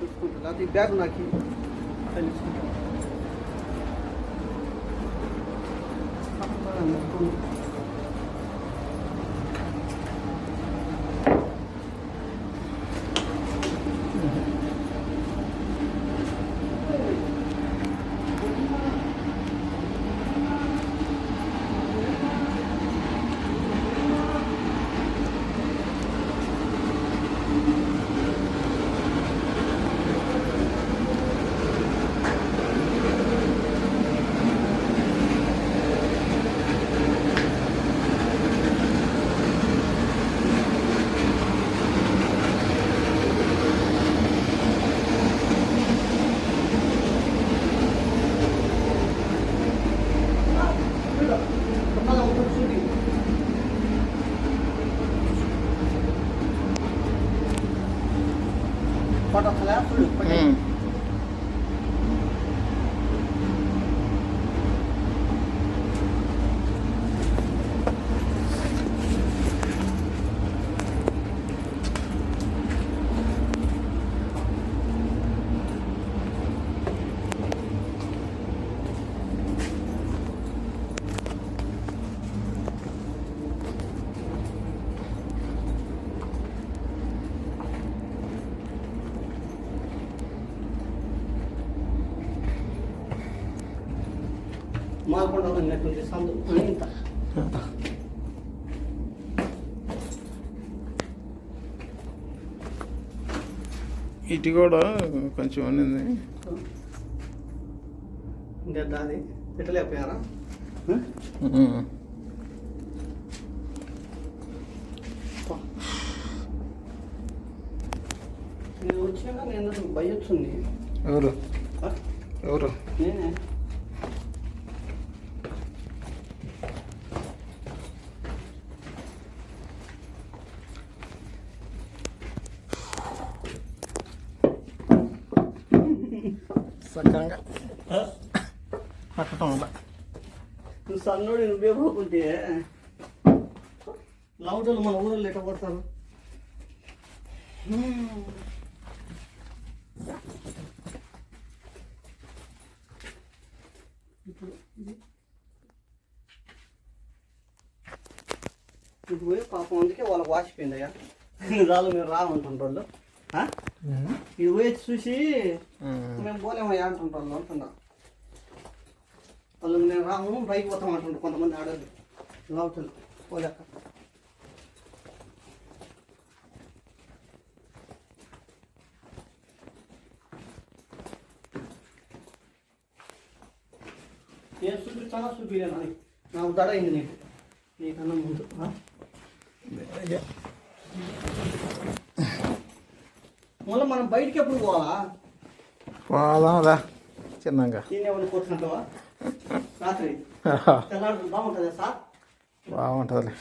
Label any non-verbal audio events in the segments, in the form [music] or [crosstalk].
చూసుకుంటా లేకపోతే ఈ బ్యాగ్ నాకు ఇవ్వు. సందు ఇంత ఇటు కూడా కొంచెం ఉన్నింది. ఇంకా దాది పెట్టలేకపోయారా నేను వచ్చాక నేను భయొచ్చుంది. ఎవరు? ఎవరు? నేనే. పట్టడం వల్ల నువ్వు సన్నోడి నువ్వే పోకుంటే లౌటలు మన ఊళ్ళో ఎట్ట పడతారు? ఇప్పుడు పోయి పాపం అందుకే వాళ్ళకి వాసిపోయిందయ్యా. [laughs] రాళ్ళు మేము రామంటుంటారు వాళ్ళు ఆ? ఇది పోయి చూసి మేము పోలేమయ్యా అంటుంటారు వాళ్ళు అంటున్నా వాళ్ళు నేను రాము పైకి పోతాం అంటుంటారు కొంతమంది ఆడలు లావుటలు పోలేక నేను చూపించానా చూపించాను అని నాకు దడ అయింది నీకు నీకన్నా ముందు ఆ? మళ్ళీ మనం బయటికి ఎప్పుడు పోవాలా? పోదాందా చిన్నగా దీన్ని ఏమైనా కూర్చుంటావా రాత్రి. బాగుంటుందా సార్? బాగుంటుందిలే.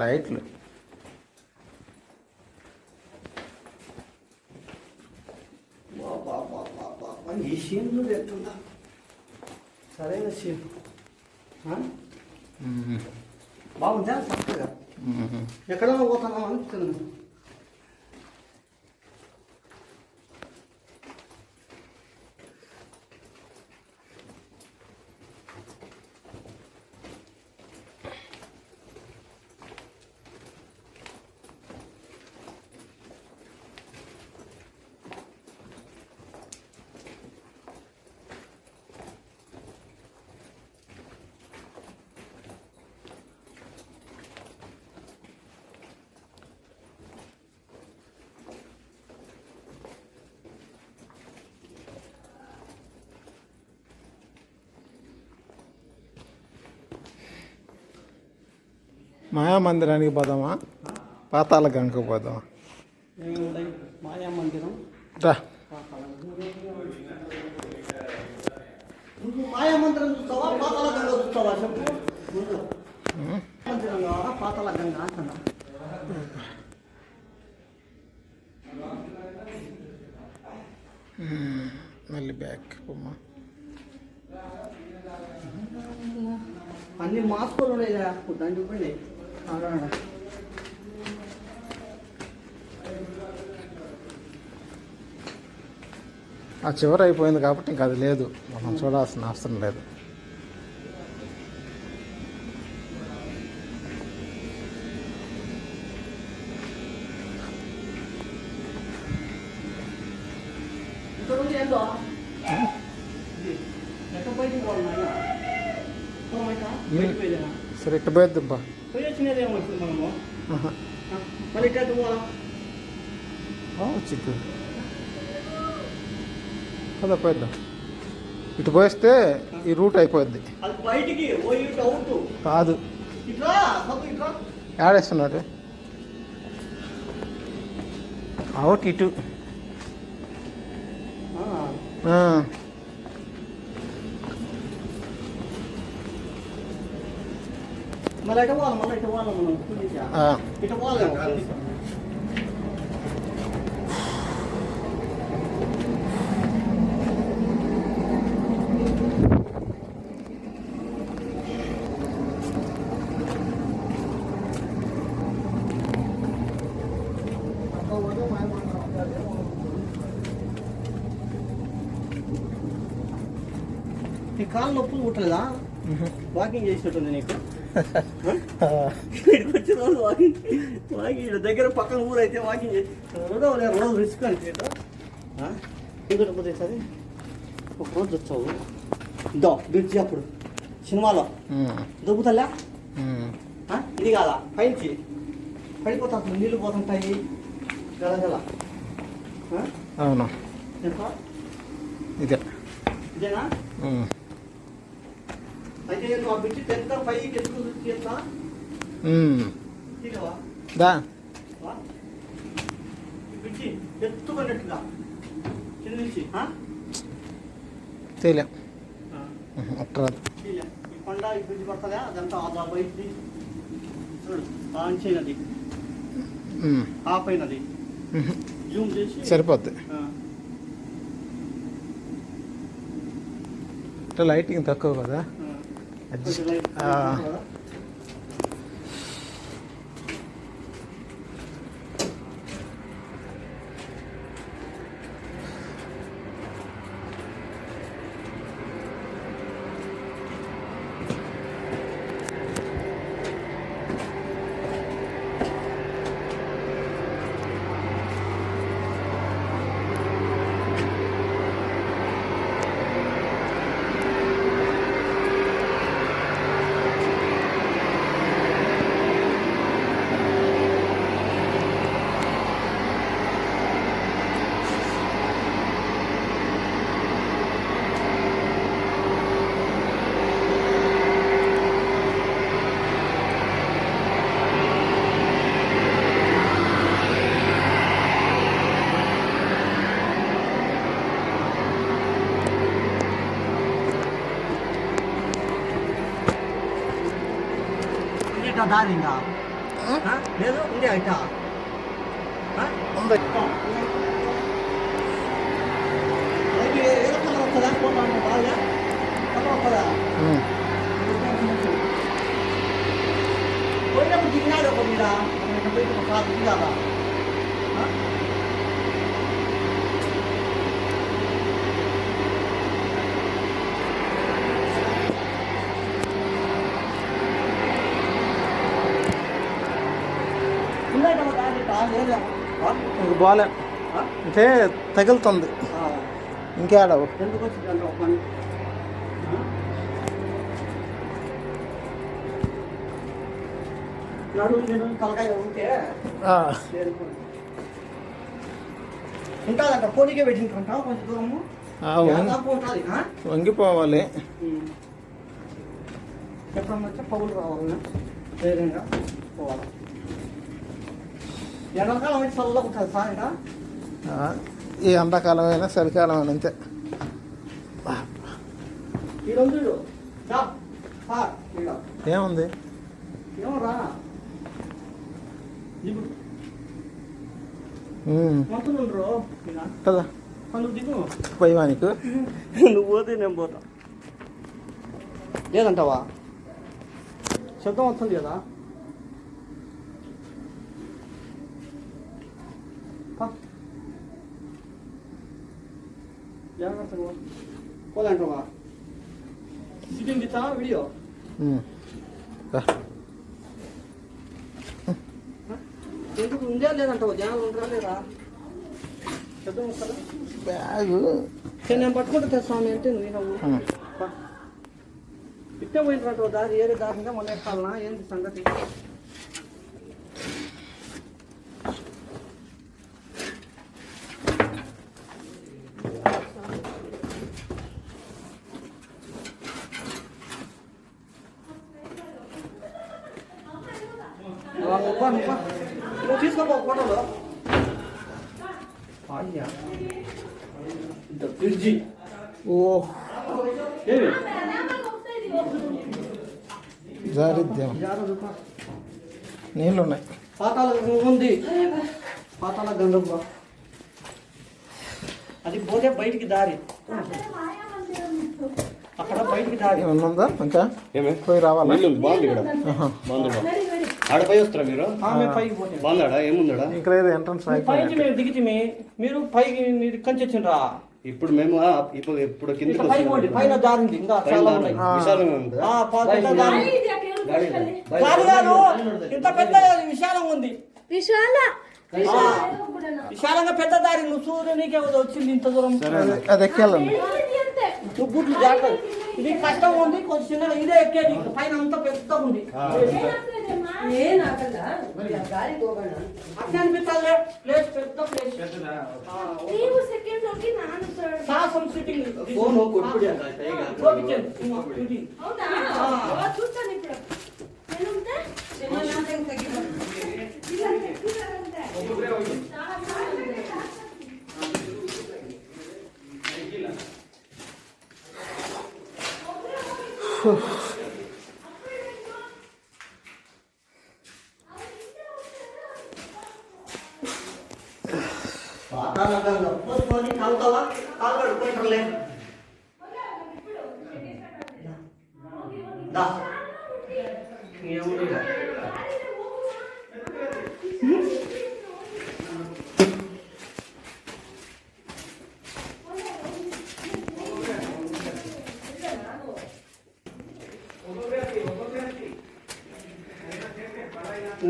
లైట్లు. ఈ సీన్లు ఎట్టుందా సరైన సీన్? బాగుందా చక్కగా ఎక్కడో పోతున్నాం అనిపిస్తుంది మాయా మందిరానికి పోదామా? పాతాల గంగకు పోదామా? ఏముంటాయి మాయా మందిరం రా. నువ్వు మాయా మందిరం చూస్తావా? పాతాల గంగ చూస్తావా? చెప్పు. ముందు. మందిరం కావాలా? పాతాల గంగ అంటున్నా. మళ్ళీ బ్యాక్ అమ్మా అన్ని మాస్కులు ఉన్నాయి దండిపోయినాయి ఆ చివరి అయిపోయింది కాబట్టి ఇంకా అది లేదు. మనం చూడాల్సిన అవసరం లేదు. ఎక్కడ సరే ఇట్ట పోయిద్దబ్బా. పోయి వచ్చినది ఏమవుతుంది మనము మళ్ళీ చిక్కు. కదా పోయిద్దాం. ఇటు పోయిస్తే ఈ రూట్ అయిపోద్ది. బయటికి కాదు ఆడేస్తున్నాడు అవుట్ ఇటు. మళ్ళీ ఎట్ట పోవాలి మళ్ళీ ఇటు పోవాలి మనం కిందికి. ఆ. ఇటు పోవాలేమో కిందికి. నీ కాళ్ళు నొప్పులు పుట్టలేదా వాకింగ్ చేసినట్టుంది నీకు ఆ, ఇక్కడికి వచ్చిన రోజు వాకింగ్ వాకింగ్ దగ్గర పక్కన ఊరు అయితే వాకింగ్ చేసి రోజు రిస్క్ అంటే ఇంకోటి పోతే సరే ఒక రోజు వచ్చావు దో బ్రిడ్జి అప్పుడు సినిమాలో దొబ్బుతలే? ఇది కాదా? పైకి పడిపోతా నీళ్ళు పోతుంటాయి. గల గల. ఆ? అవును? ఇదే. ఇదేనా? అట్రాదు ఇలా ఈ కొండ బ్రిడ్జ్ పడుతుందా? అదంతా ఆ బయటిది చూడు ఆన్ చేయనది ఆఫ్ అయినది. జూమ్ చేసి. సరిపోద్ది. లైటింగ్ తక్కువ కదా? ఆ. వస్తుందా పోతాను బాగా కలర్ వస్తుందా ఉమ్. పోయినప్పుడు దిగినాడు ఒక మీద మనం ఇక్కడ పోయి ఒక కాదు దిగాలా ఆ? ఉందా ఇక్కడ ఒక దారి ఇట్టా? లేదా? ఆ? ఇంక బాలే ఆ? అంటే తగులుతుంది ఆ. ఇంకేడవు ఎందుకు వచ్చిందంటే ఒక పని ఆ? నడుము నేను తలకాయ ఉంటే ఆ, ఉంటుందంట పోనీకే పెట్టింటుంటా కొంచెం దూరము? వంగిపోవాలి. ఎప్పుడన్నా వచ్చా పౌలు రావాలి ధైర్యంగా పోవాలి. ఎండాకాలం అయితే చల్లగా ఉంటుంది సార్ ఇంకా ఆ, ఈ ఎండాకాలం అయినా చలికాలం అయినా అంతే. ఏముంది? కదా పోయివా నీకు? నువ్వు పోతే నేను పోతా. లేదంటావా? శబ్దం వస్తుంది కదా. జాగ్రత్తగా పోదంటావా సిట్టింగ్ ఇచ్చా వీడియో ఉమ్. ఎందుకు ఉందే లేదంటావు జనాలు ఉంటారా లేదా పెద్ద బ్యాగు నేను పట్టుకుంటే తెస్తాను అంటే నువ్వు నవ్వు ఉమ్. ఇట్టే పోయినట్టు దారి ఏరే దారిగా మొన్న ఎక్కాలనా ఏంటి సంగతి నువ్వు నువ్వు నువ్వు తీసుకోపో ఫోటోలు ఫ్రిడ్జి ఓ నీళ్ళు ఉన్నాయి పాతాల ఉంది పాతాల గంధం అది పోతే బయటికి దారి అక్కడ బయటికి దారి ఏమన్నా ఉందా ఇంకా ఏమే పోయి రావాలా బాగుంది. ఇక్కడ వస్తారా మీరు? ఆమె పైకి పోతే బాగుందాడా? ఏముందాడా? ఇంకా లేదు ఎంట్రన్స్ పైకి మేము మీరు పైకి మీరు కంచి వచ్చిండ్రా. ఇప్పుడు మేము ఆ, ఇప్పుడు ఇప్పుడు కిందకి ఇట్లా పైకి పోండి పైన దారి ఉంది ఇంకా చాలా ఉన్నాయి. విశాలంగా ఉందా? ఆ, పా- పెద్ద దారి. ఉంది. కాదు కాదు ఇంత పెద్ద విశాలంగా ఉంది. విశాల విశాలంగా పెద్ద దారి నువ్వు సూర్యునికే వచ్చింది ఇంత దూరం. అది అది ఎక్కేళ్ళండి ఇది కష్టం ఉంది కొంచెం ఇదే ఎక్కేది పైన అంత పెద్ద ఉంది. అట్లా అనిపిస్తాలే ప్లేస్ పెద్ద ప్లేస్. తాగుతావా? తాగాడు పోయిటర్లే దా. ఏముంది ఇక?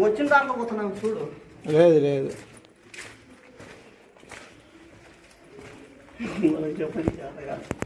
వచ్చిన దాంట్లో పోతున్నాం చూడు. లేదు లేదు. 你就喷一那个。